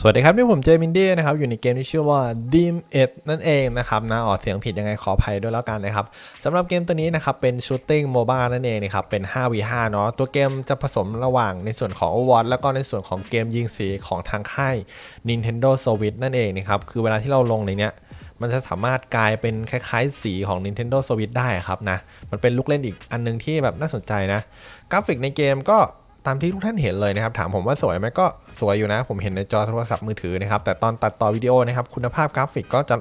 สวัสดีครับนี่ผมเจมินดี้นะครับอยู่ในเกมที่ชื่อว่า Dim 1นั่นเองนะครับนะออกเสียงผิดยังไงขออภัยด้วยแล้วกันนะครับสำหรับเกมตัวนี้นะครับเป็น Shooting MOBA นั่นเองนะครับเป็น 5v5 เนาะตัวเกมจะผสมระหว่างในส่วนของ Overwatch แล้วก็ในส่วนของเกมยิงสีของทางค่าย Nintendo Switch นั่นเองนะครับคือเวลาที่เราลงในเนี้ยมันจะสามารถกลายเป็นคล้ายๆ สีของ Nintendo Switch ได้ครับนะมันเป็นลูกเล่นอีกอันหนึงที่แบบน่าสนใจนะกราฟิกในเกมก็ ตามที่ทุกท่านเห็นเลยนะครับ ถามผมว่าสวยไหมก็สวยอยู่นะ ผมเห็นในจอโทรศัพท์มือถือนะครับ แต่ตอนตัดต่อวิดีโอนะครับ คุณภาพกราฟิกก็จะ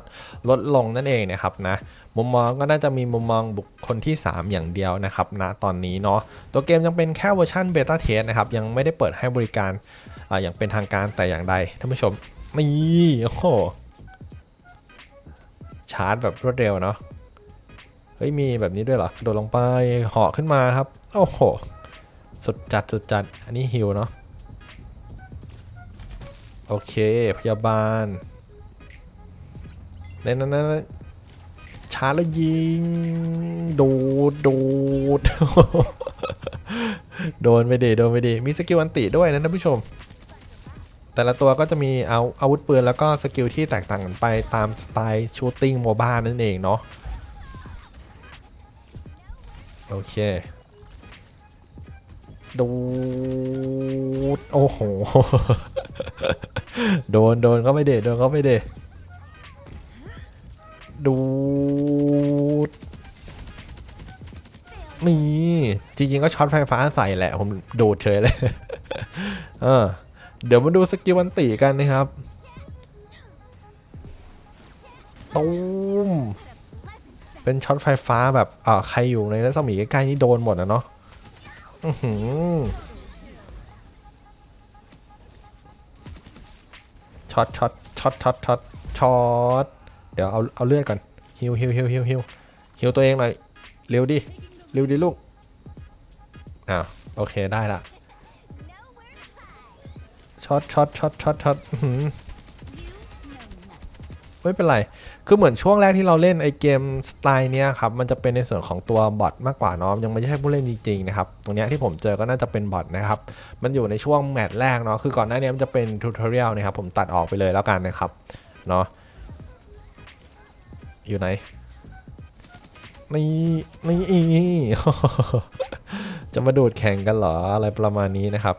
ลดลงนั่นเองนะครับนะ มุมมองก็น่าจะมีมุมมองบุคคลที่ 3 อย่างเดียวนะครับนะตอนนี้เนาะ ตัวเกมยังเป็นแค่เวอร์ชันเบต้าเทสนะครับ ยังไม่ได้เปิดให้บริการออย่างเป็นทางการแต่อย่างใด ท่านผู้ชม นี่โอ้โห ชาร์จแบบรวดเร็วเนาะ เฮ้ยมีแบบนี้ด้วยเหรอ โดดลงไปเหาะขึ้นมาครับ โอ้โห สุดจัดสุดจัด อันนี้ฮิวเนาะ โอเค พยาบาลนั่นนั่นนั่นชาร์จแล้วยิง ดูดดูดโดนไปดีโดนไปดีมีสกิลอันติด้วยนะท่านผู้ชม แต่ละตัวก็จะมีเอาอาวุธปืนแล้วก็สกิลที่แตกต่างกันไปตามสไตล์ชูตติ้งโมบ้านั่นเองเนาะโอเค ดูดโอ้โห โดนโดนก็ไม่เดโดนก็ไม่เดดูดนี่จริงๆก็ช็อตไฟฟ้าใส่แหละ ผมดูดเฉยเลย เออ เดี๋ยวมาดูสกิลวันตีกันนะครับตูมเป็นช็อตไฟฟ้าแบบอ่าใครอยู่ในรัศมีใกล้ๆนี่โดนหมดนะเนาะ อือหือช็อตช็อตช็อตช็อตช็อตช็อตเดี๋ยวเอาเอาเลือดก่อนฮิวฮิวฮิวฮิวฮิวฮิวตัวเองหน่อยเร็วดิเร็วดิลูกอ้าวโอเคได้ละช็อตช็อตช็อตช็อตช็อตอื้อหือ ไม่เป็นไร คือเหมือนช่วงแรกที่เราเล่นไอเกมสไตล์เนี้ยครับ มันจะเป็นในส่วนของตัวบอทมากกว่าเนาะ ยังไม่ใช่ผู้เล่นจริงๆนะครับ ตรงเนี้ยที่ผมเจอก็น่าจะเป็นบอทนะครับ มันอยู่ในช่วงแมตช์แรกเนาะ คือก่อนหน้านี้มันจะเป็นทูตอเรียลนะครับ ผมตัดออกไปเลยแล้วกันนะครับ เนาะ อยู่ไหน นี่นี่จะมาดูดแข่งกันเหรอ อะไรประมาณนี้นะครับ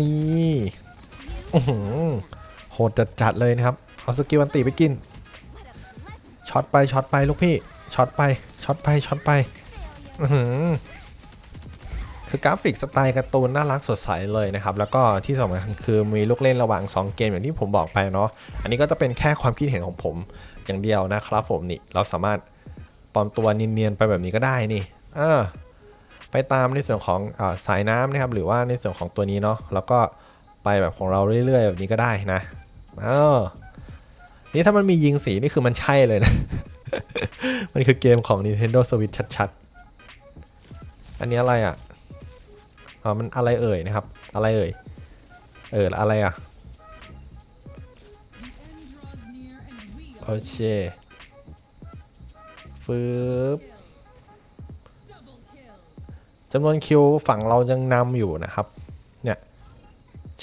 นี่ โหดจัดๆเลยนะครับ เอาสกิลวันตีไปกิน ช็อตไปช็อตไปลูกพี่ ช็อตไปช็อตไปช็อตไป คือกราฟิกสไตล์การ์ตูนน่ารักสดใสเลยนะครับ แล้วก็ที่สำคัญคือมีลูกเล่นระหว่าง 2 เกมอย่างที่ผมบอกไปเนาะ อันนี้ก็จะเป็นแค่ความคิดเห็นของผมอย่างเดียวนะครับผมนี่ เราสามารถปลอมตัวเนียนๆไปแบบนี้ก็ได้นี่ไปตามในส่วนของอสายน้ำนะครับ หรือว่าในส่วนของตัวนี้เนาะ แล้วก็ ไปแบบของเราเรื่อยๆ แบบนี้ก็ได้นะเออนี่ถ้ามันมียิงสีนี่คือมันใช่เลยนะ มันคือเกมของ Nintendo Switch ชัดๆ อันนี้อะไรอะอ๋อมันอะไรเอ่ยนะครับ อะไรเอ่ย เอออะไรอะ โอเคฟืบจำนวนคิวฝั่งเรายังนำอยู่นะครับ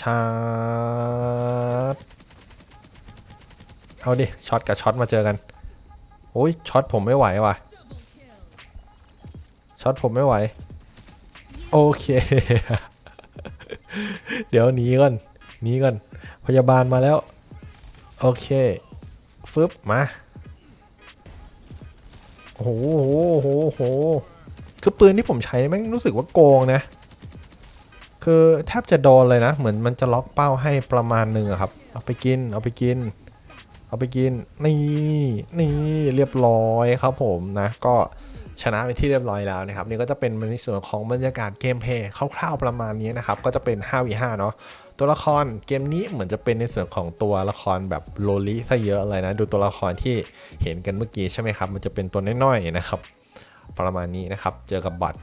ชาร์จเอาดิช็อตกับช็อตมาเจอกันโอ้ยช็อตผมไม่ไหวว่ะช็อตผมไม่ไหว โอเค เดี๋ยวหนีก่อนหนีก่อนพยาบาลมาแล้ว โอเคฟึบมาโอ้โหโอ้โหโอ้โหคือปืนที่ผมใช้แม่งรู้สึกว่าโกงนะ คือแทบจะโดนเลยนะ เหมือนมันจะล็อกเป้าให้ประมาณหนึ่งครับ เอาไปกิน เอาไปกิน เอาไปกิน นี่ นี่เรียบร้อยครับผมนะ ก็ชนะเป็นที่เรียบร้อยแล้วนะครับ นี่ก็จะเป็นในส่วนของบรรยากาศเกมเพย์คร่าวๆประมาณนี้นะครับ ก็จะเป็น 5v5 เนาะตัวละครเกมนี้เหมือนจะเป็นในส่วนของตัวละครแบบโลลิซะเยอะเลยนะ ดูตัวละครที่เห็นกันเมื่อกี้ใช่ไหมครับ มันจะเป็นตัวน้อยๆนะครับ ประมาณนี้นะครับ เจอกับบอท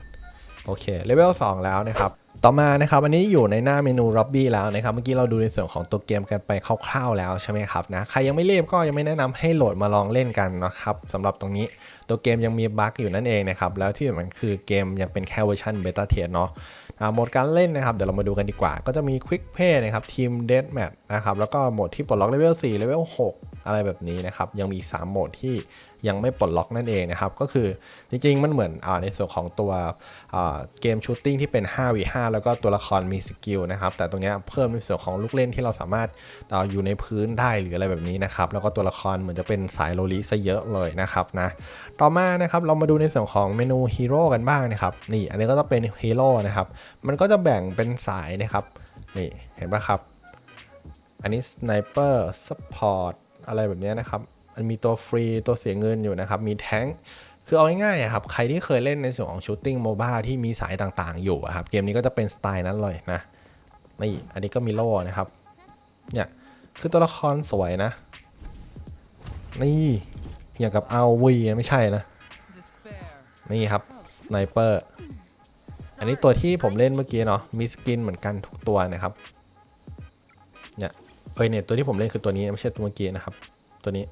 โอเคเลเวล2แล้วนะครับ ต่อมานะครับอันนี้อยู่ในหน้าเมนู Lobby แล้วนะครับเมื่อกี้เราดูในส่วนของตัวเกมกันไปคร่าวๆแล้วใช่ไหมครับนะใครยังไม่เรีบก็ยังไม่แนะนำให้โหลดมาลองเล่นกันนะครับสำหรับตรงนี้ตัวเกมยังมีบั๊กอยู่นั่นเองนะครับแล้วที่สำคัญคือเกมยังเป็นแค่เวอร์ชันเบต้าเทียเนาะโหมดการเล่นนะครับเดี๋ยวเรามาดูกันดีกว่า ก็จะมี Quick Play นะครับทีม Death Match นะครับแล้วก็โหมดที่ปลดล็อกเลเวล4เลเวล6อะไรแบบนี้นะครับยังมี 3 โหมดที่ยังไม่ปลดล็อกนั่นเองนะครับก็คือจริงๆมันเหมือนอในส่วนของตัวเกมชูตติ้งที่เป็น 5v5 แล้วก็ตัวละครมีสกิลนะครับ แต่ตรงนี้เพิ่มในส่วนของลูกเล่นที่เราสามารถอาอยู่ในพื้นได้หรืออะไรแบบนี้นะครับ แล้วก็ตัวละครเหมือนจะเป็นสายโลลิซะเยอะเลยนะครับนะ ต่อมานะครับเรามาดูในส่วนของเมนูฮีโร่กันบ้างนะครับ นี่อันนี้ก็จะเป็นฮีโร่นะครับ มันก็จะแบ่งเป็นสายนะครับ นี่เห็นปะครับ อันนี้สไนเปอร์ซัพพอร์ตอะไรแบบนี้นะครับ มันมีตัวฟรีตัวเสียเงินอยู่นะครับ มีแท้ง คือเอาง่ายๆอะครับใครที่เคยเล่นในส่วนของชูตติ้งโมบ้าที่มีสายต่างๆ อยู่ครับเกมนี้ก็จะเป็นสไตล์นั้นเลยนะนี่อันนี้ก็มีโล่นะครับเนี่ยคือตัวละครสวยนะ นี่อย่างกับเอาวีไม่ใช่นะ นี่ครับสไนเปอร์อันนี้ตัวที่ผมเล่นเมื่อกี้เนาะมีสกินเหมือนกันทุกตัวนะครับเนี่ยเอ้ยเนี่ยตัวที่ผมเล่นคือตัวนี้ไม่ใช่ตัวเมื่อกี้นะครับ ตัวนี้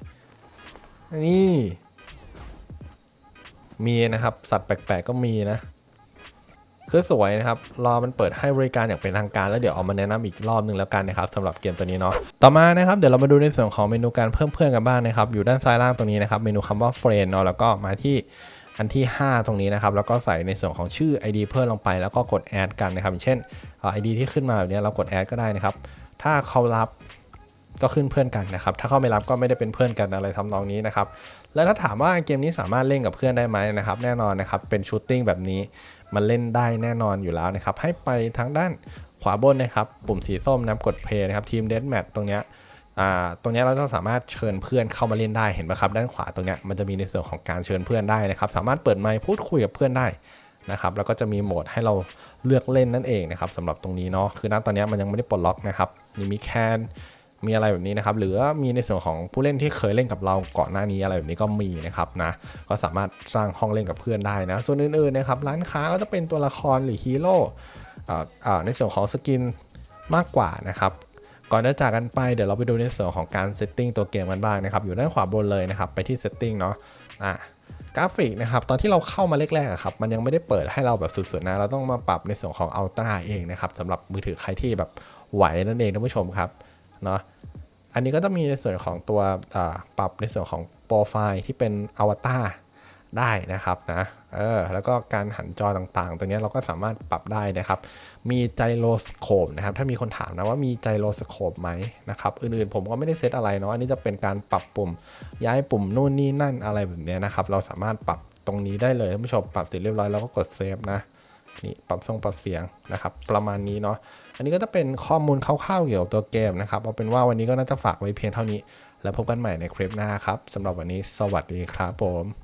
นี่ มีนะครับ สัตว์แปลกๆก็มีนะ คือสวยนะครับ รอมันเปิดให้บริการอย่างเป็นทางการแล้วเดี๋ยวเอามาแนะนำอีกรอบหนึ่งแล้วกันนะครับสำหรับเกมตัวนี้เนาะ ต่อมานะครับเดี๋ยวเรามาดูในส่วนของเมนูการเพิ่มเพื่อนกันบ้างนะครับ อยู่ด้านซ้ายล่างตรงนี้นะครับ เมนูคำว่า friend เนาะแล้วก็มาที่อันที่ 5 ตรงนี้นะครับ แล้วก็ใส่ในส่วนของชื่อ ID เพิ่มลงไปแล้วก็กด add กันนะครับเช่นอ่า ID ที่ขึ้นมาแบบนี้เรากด add ก็ได้นะครับ ถ้าเขารับก็ขึ้นเพื่อนกันนะครับ ถ้าเขาไม่รับก็ไม่ได้เป็นเพื่อนกันอะไรทำนองนี้นะครับ แล้วถ้าถามว่าเกมนี้สามารถเล่นกับเพื่อนได้ไหมนะครับ แน่นอนนะครับ เป็นชูตติ้งแบบนี้มันเล่นได้แน่นอนอยู่แล้วนะครับ ให้ไปทางด้านขวาบนนะครับ ปุ่มสีส้มนะกดเพย์นะครับทีมเดนแมทตรงเนี้ยตรงเนี้ยเราจะสามารถเชิญเพื่อนเข้ามาเล่นได้เห็นไหมครับ ด้านขวาตรงเนี้ยมันจะมีในส่วนของการเชิญเพื่อนได้นะครับ สามารถเปิดไมค์พูดคุยกับเพื่อนได้นะครับแล้วก็จะมีโหมดให้เราเลือกเล่นนั่นเองนะครับสำหรับตรงนี้เนาะคือณตอนนี้มันยังไม่ได้ปลดล็อกนะครับนี่มีแคน มีอะไรแบบนี้นะครับ หรือมีในส่วนของผู้เล่นที่เคยเล่นกับเราก่อนหน้านี้อะไรแบบนี้ก็มีนะครับนะ ก็สามารถสร้างห้องเล่นกับเพื่อนได้นะ ส่วนอื่นๆนะครับร้านค้าก็จะเป็นตัวละครหรือฮีโร่อ่าในส่วนของสกินมากกว่านะครับก่อนจะจากกันไปเดี๋ยวเราไปดูในส่วนของการเซตติ้งตัวเกมกันบ้างนะครับอยู่ด้านขวาบนเลยนะครับไปที่เซตติ้งเนาะอ่ากราฟิกนะครับตอนที่เราเข้ามาแรกๆครับมันยังไม่ได้เปิดให้เราแบบสุดๆนะเราต้องมาปรับในส่วนของอัลตร้าเองนะครับสำหรับมือถือใครที่แบบไหวนั่นเองท่านผู้ชมครับ เนาะอันนี้ก็จะมีในส่วนของตัวปรับในส่วนของโปรไฟล์ที่เป็นอวตารได้นะครับนะเออแล้วก็การหันจอต่างๆ ตัวนี้เราก็สามารถปรับได้นะครับ มีไจโรสโคปนะครับ ถ้ามีคนถามนะว่ามีไจโรสโคปไหมนะครับ อื่นๆผมก็ไม่ได้เซตอะไรเนาะ อันนี้จะเป็นการปรับปุ่ม ย้ายปุ่มนู่นนี่นั่นอะไรแบบนี้นะครับ เราสามารถปรับตรงนี้ได้เลยท่านผู้ชม ปรับเสร็จเรียบร้อยแล้วก็กดเซฟนะ นี่ปรับทรงปรับเสียงนะครับประมาณนี้เนาะอันนี้ก็จะเป็นข้อมูลคร่าวๆเกี่ยวกับตัวเกมนะครับเอาเป็นว่าวันนี้ก็น่าจะฝากไว้เพียงเท่านี้ แล้วพบกันใหม่ในคลิปหน้าครับสำหรับวันนี้สวัสดีครับผม